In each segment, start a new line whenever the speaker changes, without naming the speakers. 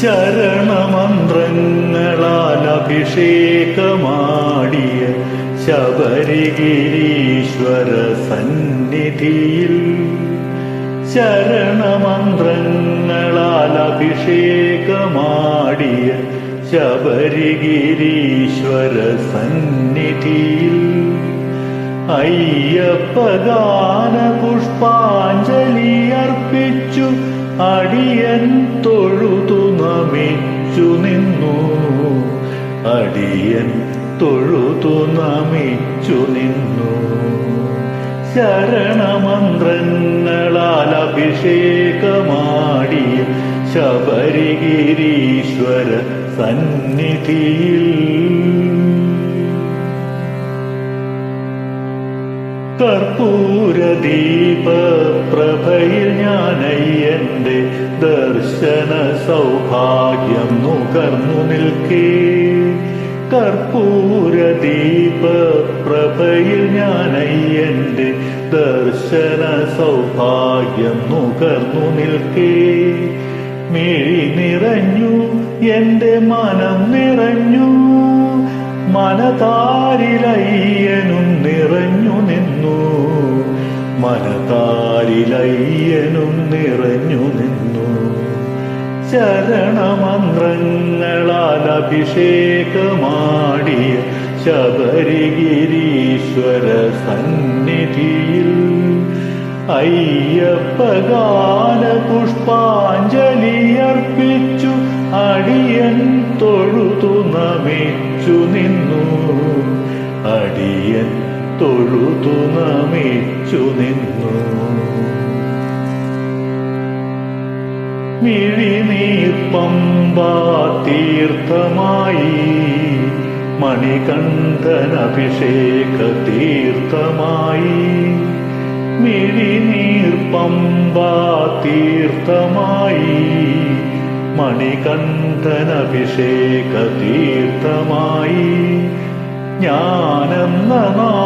ശരണമന്ത്രങ്ങളാൽ അഭിഷേകമാടിയ ശബരിഗിരീശ്വര സന്നിധിയിൽ ശരണമന്ത്രങ്ങളാൽ അഭിഷേകമാടിയ ശബരിഗിരീശ്വര സന്നിധിയിൽ അയ്യപ്പഗാന പുഷ്പാഞ്ജലി അർപ്പിച്ചു അടിയൻ അടിയൻ തൊഴുതു നമിച്ചു നിന്നു. ശരണമന്ത്രങ്ങളാൽ അഭിഷേകമാടിയ ശബരിഗിരീശ്വര സന്നിധിയിൽ കർപ്പൂരദീപ പ്രഭയിൽ ഞാനയ്യന്റെ ദർശന സൗഭാഗ്യം നുകർന്നു നിൽക്കേ. കർപ്പൂരദീപ പ്രഭയിൽ ഞാനയ്യന്റെ ദർശന സൗഭാഗ്യം നുകർന്നു നിൽക്കേ. മിഴി നിറഞ്ഞു എന്റെ മനം നിറഞ്ഞു മനതാരിലയ്യനും നിറഞ്ഞു നിന്നു നിറഞ്ഞു നിന്നു ശരണമന്ത്രങ്ങളാൽ അഭിഷേകമാടിയ ശബരിഗിരീശ്വര സന്നിധിയിൽ പുഷ്പാഞ്ജലി അർപ്പിച്ചു അടിയൻ തൊഴുതു നമിച്ചു നിന്നു. അടിയൻ തൊഴുതു നമിച്ചു നിന്നു. മിഴിനീർപ്പമ്പാ തീർത്ഥമായി. മണികണ്ഠൻ അഭിഷേക തീർത്ഥമായി. മിഴിനീർപ്പമ്പാ തീർത്ഥമായി. മണികണ്ഠൻ അഭിഷേക തീർത്ഥമായി. ജ്ഞാനം നാമവും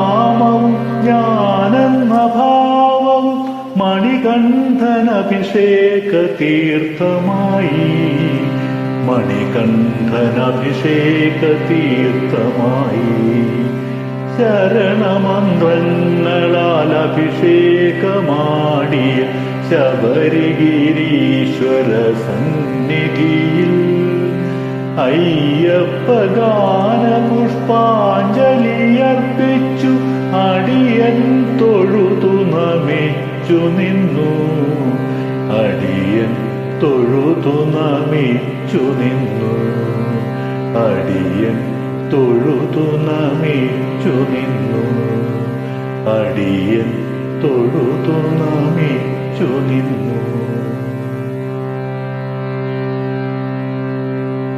മണികണ്ഠൻ അഭിഷേക തീർത്ഥമായി മണികണ്ഠൻ അഭിഷേക തീർത്ഥമായി ശരണമന്ത്രങ്ങളാൽ അഭിഷേകമാടിയ ശബരിഗിരീശ്വര സന്നിധിയിൽ. അയ്യപ്പ ഗാന അർപ്പിച്ചു നമിച്ചു നിന്നു. അടിയൻ തൊഴുതു നമിച്ചു നിന്നു. അടിയൻ തൊഴുതു നമിച്ചു നിന്നു. അടിയൻ തൊഴുതു നിന്നു